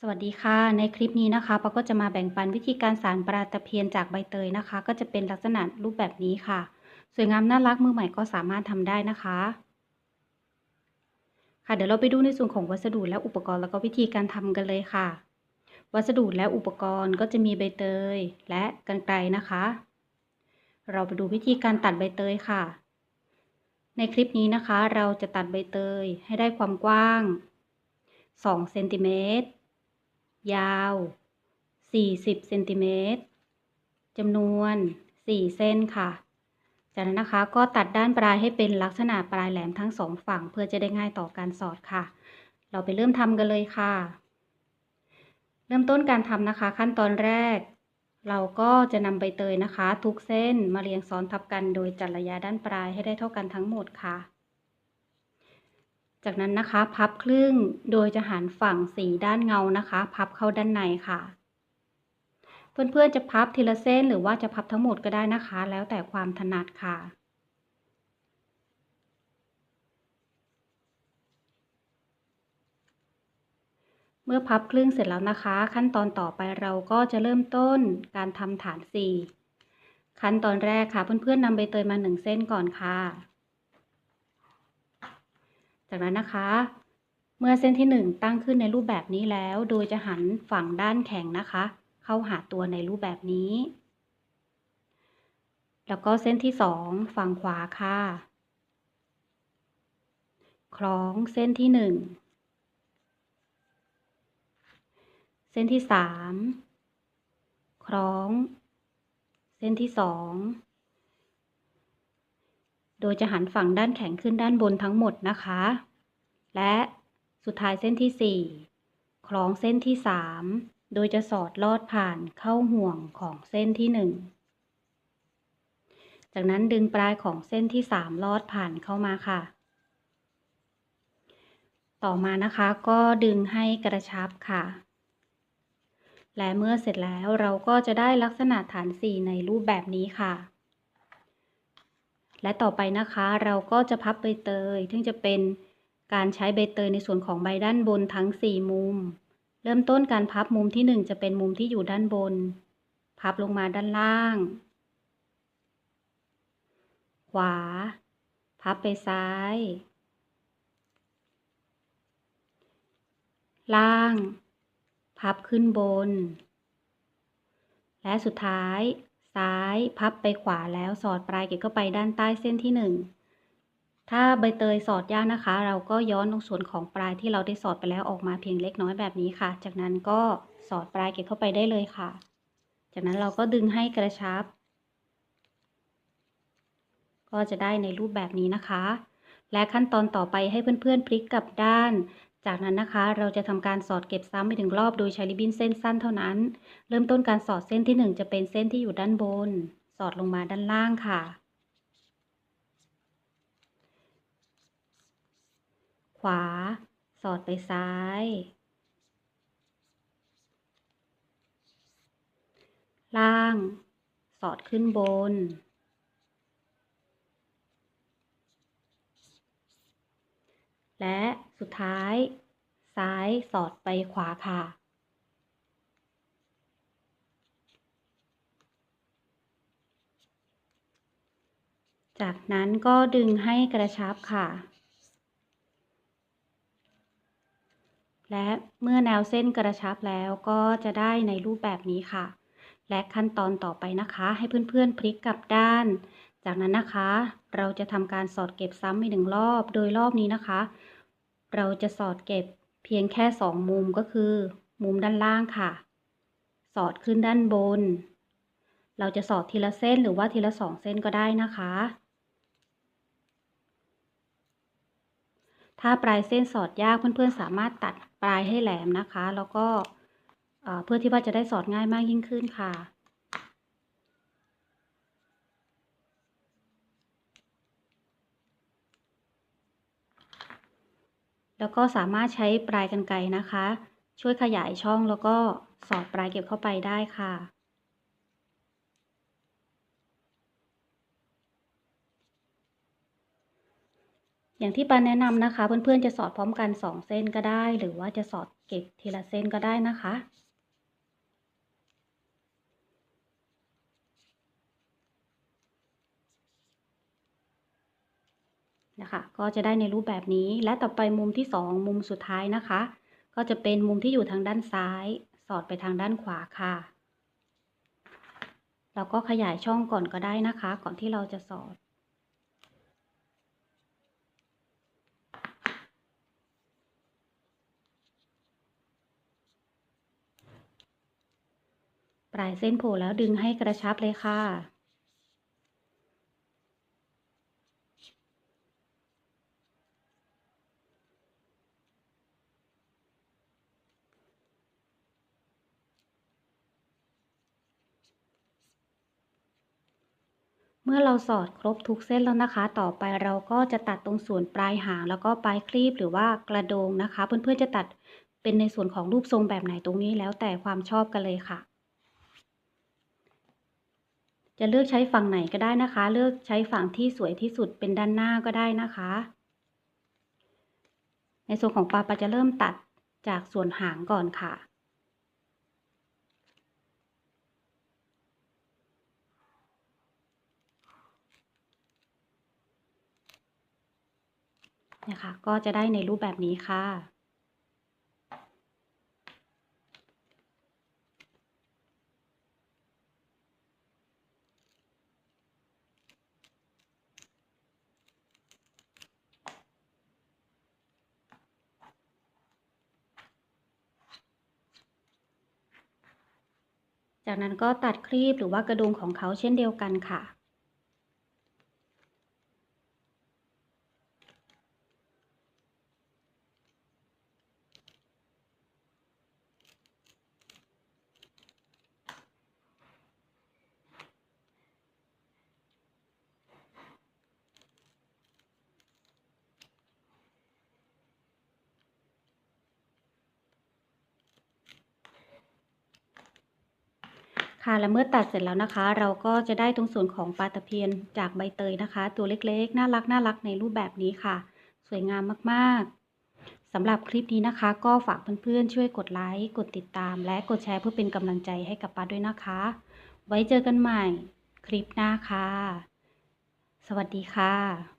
สวัสดีค่ะ ในคลิปนี้นะคะปาก็จะมาแบ่งปันวิธีการสานปลาตะเพียนจากใบเตยนะคะ ก็จะเป็นลักษณะรูปแบบนี้ค่ะ สวยงามน่ารักมือใหม่ก็สามารถทำได้นะคะ ค่ะเดี๋ยวเราไปดูในส่วนของวัสดุและอุปกรณ์แล้วก็วิธีการทำกันเลยค่ะ วัสดุและอุปกรณ์ก็จะมีใบเตยและกรรไกรนะคะ เราไปดูวิธีการตัดใบเตยค่ะ ในคลิปนี้นะคะ เราจะตัดใบเตยให้ได้ความกว้าง2เซนติเมตร ยาว 40เซนติเมตรจำนวน 4 เส้นค่ะ จากนั้นนะคะก็ตัดด้านปลายให้เป็นลักษณะปลายแหลมทั้งสองฝั่งเพื่อจะได้ง่ายต่อการสอดค่ะ เราไปเริ่มทำกันเลยค่ะ เริ่มต้นการทำนะคะ ขั้นตอนแรก เราก็จะนำใบเตยนะคะ ทุกเส้นมาเรียงซ้อนทับกันโดยจัดระยะด้านปลายให้ได้เท่ากันทั้งหมดค่ะ จากนั้นนะคะพับครึ่งโดยจะหันฝั่งสีด้านเงานะคะ พับเข้าด้านในค่ะ เพื่อนๆจะพับทีละเส้นหรือว่าจะพับทั้งหมดก็ได้นะคะ แล้วแต่ความถนัดค่ะเมื่อพับครึ่งเสร็จแล้วนะคะ ขั้นตอนต่อไปเราก็จะเริ่มต้นการทำฐานสี่ขั้นตอนแรกค่ะเพื่อนๆนำใบเตยมาหนึ่งเส้นก่อนค่ะ จากนั้นนะคะ เมื่อเส้นที่หนึ่งตั้งขึ้นในรูปแบบนี้แล้ว โดยจะหันฝั่งด้านแข็งนะคะ เข้าหาตัวในรูปแบบนี้ แล้วก็เส้นที่สองฝั่งขวาค่ะ คล้องเส้นที่หนึ่งเส้นที่สามคล้อง เส้นที่สอง โดยจะหันฝั่งด้านแข็งขึ้นด้านบนทั้งหมดนะคะ และสุดท้ายเส้นที่สี่คล้องเส้นที่สามโดยจะสอดลอดผ่านเข้าห่วงของเส้นที่หนึ่งจากนั้นดึงปลายของเส้นที่สามลอดผ่านเข้ามาค่ะ ต่อมานะคะก็ดึงให้กระชับค่ะ และเมื่อเสร็จแล้วเราก็จะได้ลักษณะฐานสี่ในรูปแบบนี้ค่ะ และต่อไปนะคะเราก็จะพับใบเตย ซึ่งจะเป็นการใช้ใบเตยในส่วนของใบด้านบนทั้ง 4 มุม เริ่มต้นการพับมุมที่ 1 จะเป็นมุมที่อยู่ด้านบน พับลงมาด้านล่าง ขวา พับไปซ้าย ล่าง พับขึ้นบน และสุดท้าย ซ้ายพับไปขวาแล้วสอดปลายเก็บเข้าไปด้านใต้เส้นที่ 1 ถ้าใบเตยสอดยากนะคะ เราก็ย้อนตรงส่วนของปลายที่เราได้สอดไปแล้วออกมาเพียงเล็กน้อยแบบนี้ค่ะ จากนั้นก็สอดปลายเก็บเข้าไปได้เลยค่ะ จากนั้นเราก็ดึงให้กระชับ ก็จะได้ในรูปแบบนี้นะคะ และขั้นตอนต่อไปให้เพื่อนๆพลิกกลับด้าน จากนั้นนะคะเราจะทำการสอดเก็บซ้ำไปถึงรอบโดยใช้ริบบิ้นเส้นสั้นเท่านั้น เริ่มต้นการสอดเส้นที่ 1 จะเป็นเส้นที่อยู่ด้านบน สอดลงมาด้านล่างค่ะ ขวา สอดไปซ้าย ล่าง สอดขึ้นบน และสุดท้าย ซ้ายสอดไปขวาค่ะ จากนั้นก็ดึงให้กระชับค่ะ และเมื่อแนวเส้นกระชับแล้วก็จะได้ในรูปแบบนี้ค่ะ และขั้นตอนต่อไปนะคะ ให้เพื่อนๆพลิกกลับด้านจากนั้นนะคะ เราจะทำการสอดเก็บซ้ำอีกหนึ่งรอบ โดยรอบนี้นะคะ เราจะสอดเก็บเพียงแค่สองมุมก็คือ มุมด้านล่างค่ะ สอดขึ้นด้านบน เราจะสอดทีละเส้นหรือว่าทีละสองเส้นก็ได้นะคะ ถ้าปลายเส้นสอดยากเพื่อนๆสามารถตัดปลายให้แหลมนะคะ แล้วก็เพื่อที่ว่าจะได้สอดง่ายมากยิ่งขึ้นค่ะ แล้วก็สามารถใช้ปลายกันไกนะคะ ช่วยขยายช่องแล้วก็สอดปลายเก็บเข้าไปได้ค่ะ อย่างที่ปาแนะนำนะคะ เพื่อนๆจะสอดพร้อมกัน 2 เส้นก็ได้ หรือว่าจะสอดเก็บทีละเส้นก็ได้นะคะ นะคะ ก็จะได้ในรูปแบบนี้ และต่อไปมุมที่ 2 มุมสุดท้ายนะคะ ก็จะเป็นมุมที่อยู่ทางด้านซ้าย สอดไปทางด้านขวาค่ะ เราก็ขยายช่องก่อนก็ได้นะคะ ก่อนที่เราจะสอด ปลายเส้นโผล่แล้วดึงให้กระชับเลยค่ะ เมื่อเราสอดครบทุกเส้นแล้วนะคะ ต่อไปเราก็จะตัดตรงส่วนปลายหางแล้วก็ปลายคลีบหรือว่ากระโดงนะคะ เพื่อนๆจะตัดเป็นในส่วนของรูปทรงแบบไหนตรงนี้แล้วแต่ความชอบกันเลยค่ะ จะเลือกใช้ฝั่งไหนก็ได้นะคะ เลือกใช้ฝั่งที่สวยที่สุดเป็นด้านหน้าก็ได้นะคะ ในส่วนของปลาปลาจะเริ่มตัดจากส่วนหางก่อนค่ะ นะคะ ก็จะได้ในรูปแบบนี้ค่ะ จากนั้นก็ตัดครีบหรือว่ากระดุมของเขาเช่นเดียวกันค่ะ ค่ะและเมื่อตัดเสร็จแล้วนะคะ เราก็จะได้ตรงส่วนของปลาตะเพียนจากใบเตยนะคะ ตัวเล็กๆ น่ารักน่ารักในรูปแบบนี้ค่ะ สวยงามมากๆสำหรับคลิปนี้นะคะ ก็ฝากเพื่อนๆช่วยกดไลค์กดติดตาม และกดแชร์เพื่อเป็นกำลังใจให้กับป้าด้วยนะคะ ไว้เจอกันใหม่คลิปหน้าค่ะ สวัสดีค่ะ